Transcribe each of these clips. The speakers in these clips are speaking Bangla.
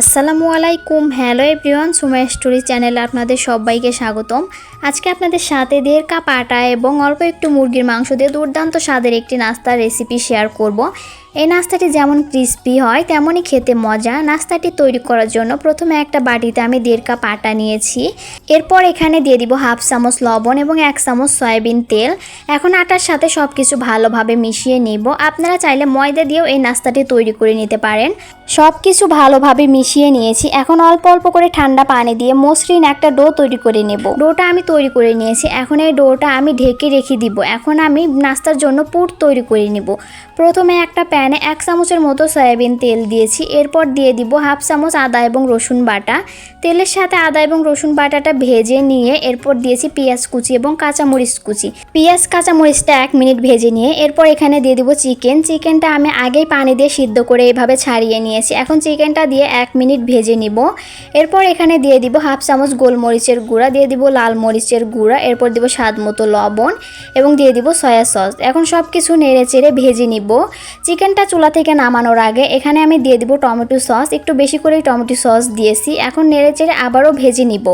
আসসালামু আলাইকুম। হ্যালো এভরিওয়ান সুমাই স্টোরি চ্যানেলে আপনাদের সবাইকে স্বাগতম। আজকে আপনাদের সাথে দেড় কাপ আটা এবং অল্প একটু মুরগির মাংস দিয়ে দুর্দান্ত স্বাদের একটি নাস্তার রেসিপি শেয়ার করব। এই নাস্তাটি যেমন ক্রিস্পি হয়, তেমনই খেতে মজা। নাস্তাটি তৈরি করার জন্য প্রথমে একটা বাটিতে আমি দেড় কাপ আটা নিয়েছি। এরপর এখানে দিয়ে দিব হাফ চামচ লবণ এবং এক চামচ সয়াবিন তেল। এখন আটার সাথে সব কিছু ভালোভাবে মিশিয়ে নিব। আপনারা চাইলে ময়দা দিয়েও এই নাস্তাটি তৈরি করে নিতে পারেন। সব কিছু ভালোভাবে মিশিয়ে নিয়েছি। এখন অল্প অল্প করে ঠান্ডা পানি দিয়ে মসৃণ একটা ডো তৈরি করে নেব। ডোটা আমি তৈরি করে নিয়েছি। এখন এই ডোটা আমি ঢেকে রেখে দিব। এখন আমি নাস্তার জন্য পুর তৈরি করে নেব। প্রথমে একটা প্যানে এক চামচের মতো সয়াবিন তেল দিয়েছি। এরপর দিয়ে দিব হাফ চামচ আদা এবং রসুন বাটা। তেলের সাথে আদা এবং রসুন বাটাটা ভেজে নিয়ে এরপর দিয়েছি পেঁয়াজ কুচি এবং কাঁচামরিচ কুচি। পেঁয়াজ, কাঁচামরিচটা এক মিনিট ভেজে নিয়ে এরপর এখানে দিয়ে দিব চিকেন। চিকেনটা আমি আগেই পানি দিয়ে সিদ্ধ করে এভাবে ছাড়িয়ে নিয়েছি। এখন চিকেনটা দিয়ে এক মিনিট ভেজে নিব। এরপর এখানে দিয়ে দিব হাফ চামচ গোলমরিচের গুঁড়া, দিয়ে দিব লাল মরিচের গুঁড়া, এরপর দিব স্বাদ মতো লবণ এবং দিয়ে দিব সয়া সস। এখন সব কিছু নেড়ে চেড়ে ভেজে নিব। চিকেনটা চুলা থেকে নামানোর আগে এখানে আমি দিয়ে দিব টমেটো সস। একটু বেশি করে টমেটো সস দিয়েছি। এখন নেড়ে চেড়ে আবারও ভেজে নিব।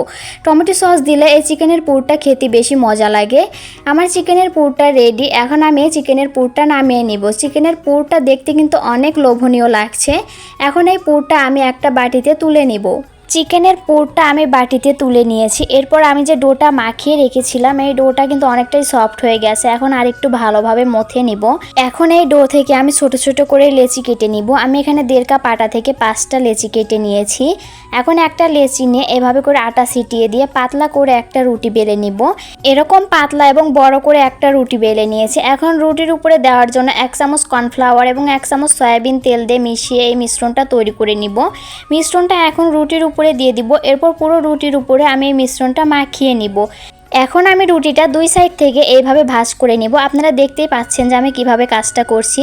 টমেটো সস দিলে এই চিকেনের পুরটা খেতে বেশি মজা লাগে। আমার চিকেনের পুরটা রেডি এখন আমি চিকেনের পুরটা নামিয়ে নিব। চিকেনের পুরটা দেখতে কিন্তু অনেক লোভনীয় লাগছে। এখন এই পুরটা আমি একটা বাটিতে তুলে নিব। চিকেনের পুরটা আমি বাটিতে তুলে নিয়েছি। এরপর আমি যে ডোটা মাখিয়ে রেখেছিলাম, এই ডোটা কিন্তু অনেকটাই সফট হয়ে গেছে। এখন আর একটু ভালোভাবে মথে নিব। এখন এই ডো থেকে আমি ছোট ছোট করে লেচি কেটে নিব। আমি এখানে দেড় কাপ আটা থেকে পাঁচটা লেচি কেটে নিয়েছি। এখন একটা লেচি নিয়ে এভাবে করে আটা ছিটিয়ে দিয়ে পাতলা করে একটা রুটি বেলে নিব। এরকম পাতলা এবং বড় করে একটা রুটি বেলে নিয়েছি। এখন রুটির উপরে দেওয়ার জন্য এক চামচ কর্নফ্লাওয়ার এবং এক চামচ সয়াবিন তেল দিয়ে মিশিয়ে এই মিশ্রণটা তৈরি করে নিব। মিশ্রণটা এখন রুটির উপরে দিয়ে দিব। এরপর পুরো রুটির উপরে আমি এই মিশ্রণটা মাখিয়ে নিব। এখন আমি রুটিটা দুই সাইড থেকে এইভাবে ভাজ করে নেব। আপনারা দেখতেই পাচ্ছেন যে আমি কীভাবে কাজটা করছি।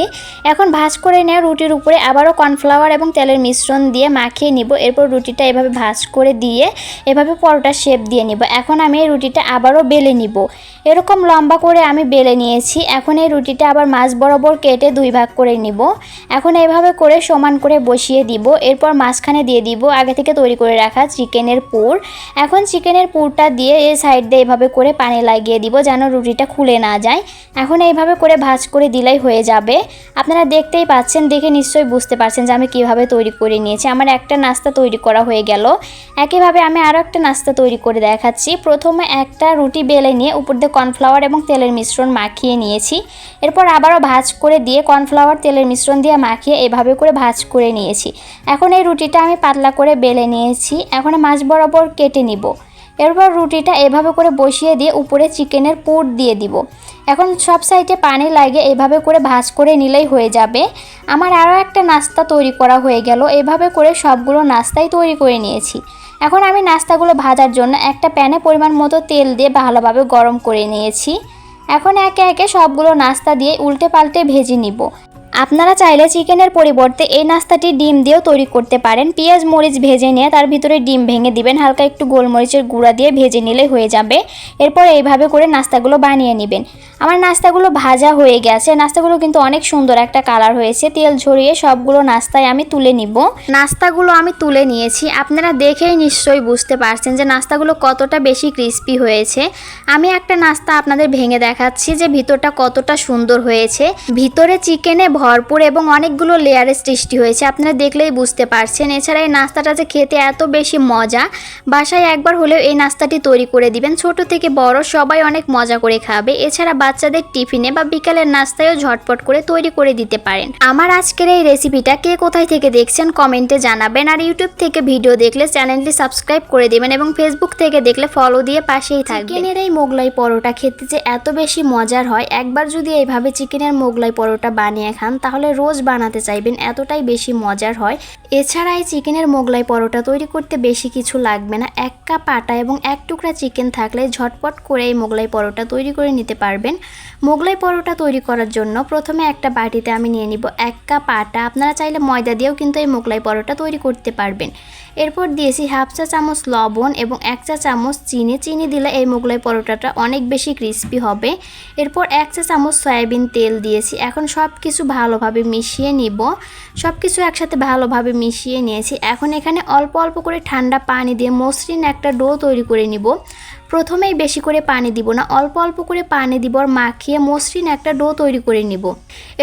এখন ভাজ করে নেওয়া রুটির উপরে আবারও কর্নফ্লাওয়ার এবং তেলের মিশ্রণ দিয়ে মাখিয়ে নিব। এরপর রুটিটা এভাবে ভাজ করে দিয়ে এভাবে পরোটা শেপ দিয়ে নিব। এখন আমি এই রুটিটা আবারও বেলে নিব। এরকম লম্বা করে আমি বেলে নিয়েছি। এখন এই রুটিটা আবার মাছ বরাবর কেটে দুই ভাগ করে নিব। এখন এইভাবে করে সমান করে বসিয়ে দিব। এরপর মাঝখানে দিয়ে দিব আগে থেকে তৈরি করে রাখা চিকেনের পুর। এখন চিকেনের পুরটা দিয়ে এই সাইড দিয়ে এভাবে করে পানি লাগিয়ে দিব যেন রুটিটা খুলে না যায়। এখন এইভাবে করে ভাজ করে দিলেই হয়ে যাবে। আপনারা দেখতেই পাচ্ছেন, দেখে নিশ্চয়ই বুঝতে পারছেন যে আমি কীভাবে তৈরি করে নিয়েছি। আমার একটা নাস্তা তৈরি করা হয়ে গেল। একইভাবে আমি আরও একটা নাস্তা তৈরি করে দেখাচ্ছি। প্রথমে একটা রুটি বেলে নিয়ে উপর দিয়ে কর্নফ্লাওয়ার এবং তেলের মিশ্রণ মাখিয়ে নিয়েছি। এরপর আবারও ভাজ করে দিয়ে কর্নফ্লাওয়ার, তেলের মিশ্রণ দিয়ে মাখিয়ে এভাবে করে ভাজ করে নিয়েছি। এখন এই রুটিটা আমি পাতলা করে বেলে নিয়েছি। এখন মাছ বরাবর কেটে নিব। এরপর রুটিটা এভাবে করে বসিয়ে দিয়ে উপরে চিকেনের পুর দিয়ে দিব। এখন সব সাইডে পানি লাগে এভাবে করে ভাজ করে নিলেই হয়ে যাবে। আমার আরও একটা নাস্তা তৈরি করা হয়ে গেল। এভাবে করে সবগুলো নাস্তাই তৈরি করে নিয়েছি। এখন আমি নাস্তাগুলো ভাজার জন্য একটা প্যানে পরিমাণ মতো তেল দিয়ে ভালোভাবে গরম করে নিয়েছি। এখন একে একে সবগুলো নাস্তা দিয়ে উল্টে পাল্টে ভেজে নিব। আপনারা চাইলে চিকেনের পরিবর্তে এই নাস্তাটি ডিম দিয়েও তৈরি করতে পারেন। পেঁয়াজ মরিচ ভেজে নিয়ে তার ভিতরে ডিম ভেঙে দিবেন। হালকা একটু গোলমরিচের গুঁড়া দিয়ে ভেজে নিলে হয়ে যাবে। এরপর এইভাবে করে নাস্তাগুলো বানিয়ে নেবেন। আমার নাস্তাগুলো ভাজা হয়ে গেছে। নাস্তাগুলো কিন্তু অনেক সুন্দর একটা কালার হয়েছে। তেল ঝরিয়ে সবগুলো নাস্তায় আমি তুলে নিব। নাস্তাগুলো আমি তুলে নিয়েছি। আপনারা দেখেই নিশ্চয়ই বুঝতে পারছেন যে নাস্তাগুলো কতটা বেশি ক্রিস্পি হয়েছে। আমি একটা নাস্তা আপনাদের ভেঙে দেখাচ্ছি যে ভিতরটা কতটা সুন্দর হয়েছে। ভিতরে চিকেনে ভরপুর এবং অনেকগুলো লেয়ারের সৃষ্টি হয়েছে। আপনারা দেখলেই বুঝতে পারছেন। এছাড়া এই নাস্তাটা যে খেতে এত বেশি মজা বাসায় একবার হলেও এই নাস্তাটি তৈরি করে দিবেন। ছোট থেকে বড় সবাই অনেক মজা করে খাবে। এছাড়া বাচ্চাদের টিফিনে বা বিকালের নাস্তায়ও ঝটপট করে তৈরি করে দিতে পারেন। আমার আজকের এই রেসিপিটা কে কোথায় থেকে দেখছেন কমেন্টে জানাবেন। আর ইউটিউব থেকে ভিডিও দেখলে চ্যানেলটি সাবস্ক্রাইব করে দেবেন এবং ফেসবুক থেকে দেখলে ফলো দিয়ে পাশেই থাকবেন। চিকেনের এই মোগলাই পরোটা খেতে যে এত বেশি মজার হয় একবার যদি এইভাবে চিকেনের মোগলাই পরোটা বানিয়ে খান তাহলে রোজ বানাতে চাইবেন, এতটাই বেশি মজার হয়। এছাড়া এই চিকেনের মোগলাই পরোটা তৈরি করতে বেশি কিছু লাগবে না। এক কাপ আটা এবং এক টুকরা চিকেন থাকলে ঝটপট করে এই মোগলাই পরোটা তৈরি করে নিতে পারবেন। মোগলাই পরোটা তৈরি করার জন্য প্রথমে একটা বাটিতে আমি নিয়ে নিব এক কাপ আটা। আপনারা চাইলে ময়দা দিয়েও কিন্তু এই মোগলাই পরোটা তৈরি করতে পারবেন। এরপর দিয়েছি হাফ চা চামচ লবণ এবং এক চা চামচ চিনি। চিনি দিলে এই মোগলাই পরোটাটা অনেক বেশি ক্রিস্পি হবে। এরপর এক চা চামচ সয়াবিন তেল দিয়েছি। এখন সব কিছু ভালোভাবে মিশিয়ে নিব। সব কিছু একসাথে ভালোভাবে মিশিয়ে নিয়েছি। এখন এখানে অল্প অল্প করে ঠান্ডা পানি দিয়ে মসৃণ একটা ডো তৈরি করে নিব। প্রথমেই বেশি করে পানি দিব না, অল্প অল্প করে পানি দিব আর মাখিয়ে মসৃণ একটা ডো তৈরি করে নিব।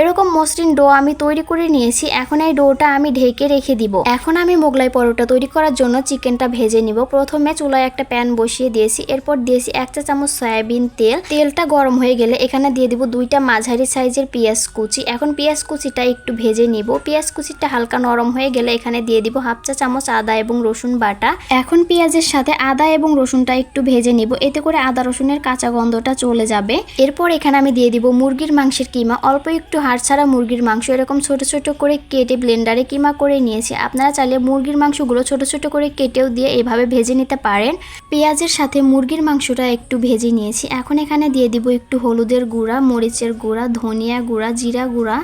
এরকম মসৃণ ডো আমি তৈরি করে নিয়েছি, এখন এই ডোটা আমি ঢেকে রেখে দিব। এখন আমি মোগলাই পরোটা তৈরি করার জন্য চিকেনটা ভেজে নিব। প্রথমে চুলায় একটা প্যান বসিয়ে দিয়েছি, এরপর দিয়েছি এক চা চামচ সয়াবিন তেল। তেলটা গরম হয়ে গেলে এখানে দিয়ে দিব দুইটা মাঝারি সাইজের পেঁয়াজ কুচি। এখন পেঁয়াজ কুচিটা একটু ভেজে নিব। পেঁয়াজ কুচিটা হালকা নরম হয়ে গেলে এখানে দিয়ে দিব হাফ চা চামচ আদা এবং রসুন বাটা। এখন পেঁয়াজের সাথে আদা এবং রসুনটা একটু ভেজে নিব। এতে করে আদা রসুনের কাঁচা গন্ধটা চলে যাবে। এরপর এখানে আমি দিয়ে দিব মুরগির মাংসের কিমা। অল্প একটু হাড় ছাড়া মুরগির মাংস এরকম ছোট ছোট করে কেটে ব্লেন্ডারে কিমা করে নিয়েছি। আপনারা চাইলে মুরগির মাংসগুলো ছোট ছোট করে কেটেও দিয়ে এভাবে ভেজে নিতে পারেন। পেঁয়াজের সাথে মুরগির মাংসটা একটু ভেজে নিয়েছি। এখন এখানে দিয়ে দিব একটু হলুদের গুঁড়া, মরিচের গুঁড়া, ধনিয়া গুঁড়া, জিরা গুঁড়া।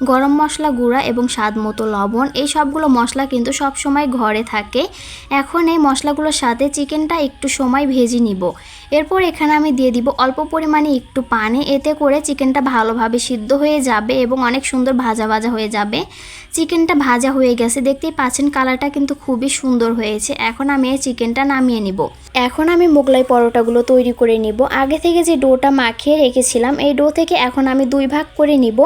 গরম মশলা গুঁড়া এবং স্বাদ মতো লবণ, এই সবগুলো মশলা কিন্তু সব সময় ঘরে থাকে। এখন এই মশলাগুলোর সাথে চিকেনটা একটু সময় ভেজে নিব। এরপর এখানে আমি দিয়ে দিব অল্প পরিমাণে একটু পানি। এতে করে চিকেনটা ভালোভাবে সিদ্ধ হয়ে যাবে এবং অনেক সুন্দর ভাজা ভাজা হয়ে যাবে। চিকেনটা ভাজা হয়ে গেছে, দেখতেই পাচ্ছেন কালারটা কিন্তু খুবই সুন্দর হয়েছে। এখন আমি এই চিকেনটা নামিয়ে নিব। এখন আমি মোগলাই পরোটাগুলো তৈরি করে নিব। আগে থেকে যে ডোটা মাখিয়ে রেখেছিলাম, এই ডো থেকে এখন আমি দুই ভাগ করে নিব।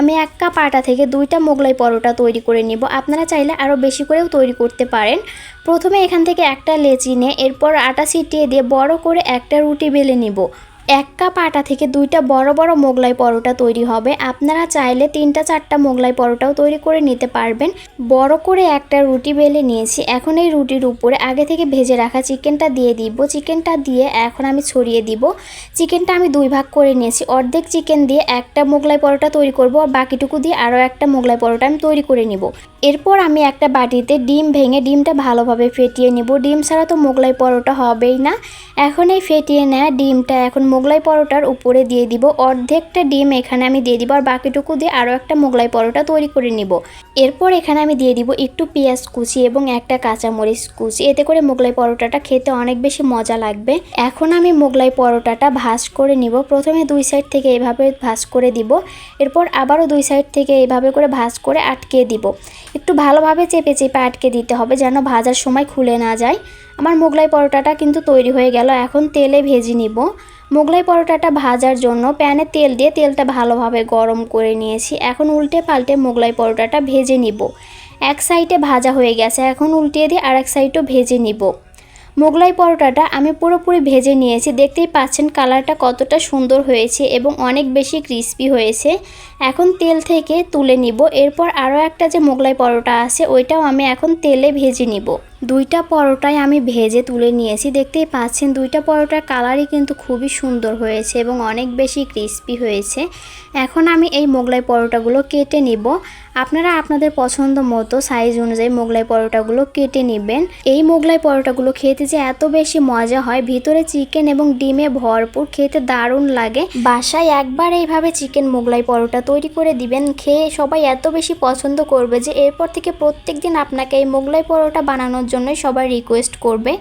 আমি এক কাপ আটা থেকে দুইটা মোগলাই পরোটা তৈরি করে নিব। আপনারা চাইলে আরও বেশি করেও তৈরি করতে পারেন। প্রথমে এখান থেকে একটা লেচি নিয়ে এরপর আটা ছিটিয়ে দিয়ে বড় করে একটা রুটি বেলে নিব। এক কাপ আটা থেকে দুইটা বড় বড় মোগলাই পরোটা তৈরি হবে। আপনারা চাইলে তিনটা চারটা মোগলাই পরোটাও তৈরি করে নিতে পারবেন। বড় করে একটা রুটি বেলে নিয়েছি। এখন এই রুটির উপরে আগে থেকে ভেজে রাখা চিকেনটা দিয়ে দিব। চিকেনটা দিয়ে এখন আমি ছড়িয়ে দিব। চিকেনটা আমি দুই ভাগ করে নিয়েছি। অর্ধেক চিকেন দিয়ে একটা মোগলাই পরোটা তৈরি করব আর বাকিটুকু দিয়ে আরও একটা মোগলাই পরোটা আমি তৈরি করে নিব। এরপর আমি একটা বাটিতে ডিম ভেঙে ডিমটা ভালোভাবে ফেটিয়ে নিব। ডিম ছাড়া তো মোগলাই পরোটা হবেই না। এখন এই ফেটিয়ে নেওয়া ডিমটা এখন মোগলাই পরোটার উপরে দিয়ে দিব অর্ধেকটা ডিম, এখানে আমি দিয়ে দিব, আর বাকিটুকু দিয়ে আরও একটা মোগলাই পরোটা তৈরি করে নিব। এরপর এখানে আমি দিয়ে দিব একটু পেঁয়াজ কুচি এবং একটা কাঁচামরিচ কুচি। এতে করে মোগলাই পরোটাটা খেতে অনেক বেশি মজা লাগবে। এখন আমি মোগলাই পরোটাটা ভাজ করে নিব। প্রথমে দুই সাইড থেকে এভাবে ভাজ করে দিব। এরপর আবারও দুই সাইড থেকে এভাবে করে ভাজ করে আটকে দিব। একটু ভালোভাবে চেপে চেপে আটকে দিতে হবে যেন ভাজার সময় খুলে না যায়। আমার মোগলাই পরোটাটা কিন্তু তৈরি হয়ে গেল। এখন তেলে ভেজে নিব। মোগলাই পরোটাটা ভাজার জন্য প্যানে তেল দিয়ে তেলটা ভালোভাবে গরম করে নিয়েছি। এখন উল্টে পাল্টে মোগলাই পরোটাটা ভেজে নিব। এক সাইডে ভাজা হয়ে গেছে, এখন উল্টিয়ে দিয়ে আর এক সাইডও ভেজে নিব। মোগলাই পরোটাটা আমি পুরোপুরি ভেজে নিয়েছি, দেখতেই পাচ্ছেন কালারটা কতটা সুন্দর হয়েছে এবং অনেক বেশি ক্রিস্পি হয়েছে। এখন তেল থেকে তুলে নিব, এরপর আরও একটা যে মোগলাই পরোটা আছে, ওইটাও আমি এখন তেলে ভেজে নিব। দুইটা পরোটাই আমি ভেজে তুলে নিয়েছি। দেখতেই পাচ্ছেন, দুইটা পরোটার কালারই কিন্তু খুবই সুন্দর হয়েছে এবং অনেক বেশি ক্রিস্পি হয়েছে। এখন আমি এই মোগলাই পরোটাগুলো কেটে নিব। আপনারা আপনাদের পছন্দ মতো সাইজ অনুযায়ী মোগলাই পরোটাগুলো কেটে নেবেন। এই মোগলাই পরোটাগুলো খেতে যে এত বেশি মজা হয়, ভিতরে চিকেন এবং ডিমে ভরপুর, খেতে দারুণ লাগে। বাসায় একবার এইভাবে চিকেন মোগলাই পরোটা তৈরি করে দিবেন, খেয়ে সবাই এত বেশি পছন্দ করবে যে এরপর থেকে প্রত্যেক দিন আপনাকে এই মোগলাই পরোটা বানানোর জন্যই সবাই রিকোয়েস্ট করবে।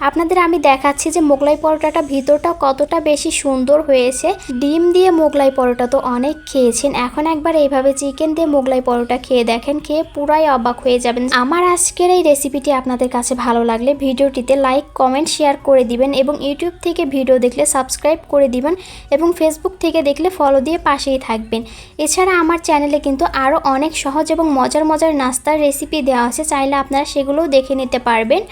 আপনাদের আমি দেখাচ্ছি যে মোগলাই পরোটাটা ভিতরটা কতটা বেশি সুন্দর হয়েছে। ডিম দিয়ে মোগলাই পরোটা তো অনেক খেয়েছেন। এখন একবার এইভাবে চিকেন দিয়ে মোগলাই পরোটা খেয়ে দেখেন, খেয়ে পুরাই অবাক হয়ে যাবেন। আমার আজকের এই রেসিপিটি আপনাদের কাছে ভালো লাগলে ভিডিওটিতে লাইক, কমেন্ট, শেয়ার করে দিবেন এবং ইউটিউব থেকে ভিডিও দেখলে সাবস্ক্রাইব করে দিবেন এবং ফেসবুক থেকে দেখলে ফলো দিয়ে পাশেই থাকবেন। এছাড়া আমার চ্যানেলে কিন্তু আরও অনেক সহজ এবং মজার মজার নাস্তার রেসিপি দেওয়া আছে, চাইলে আপনারা সেগুলোও দেখে নিতে পারবেন।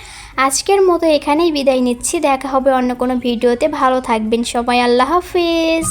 আজকের মতো এখানেই বিদায় নিচ্ছি। দেখা হবে অন্য কোনো ভিডিওতে। ভালো থাকবেন সবাই। আল্লাহ হাফিজ।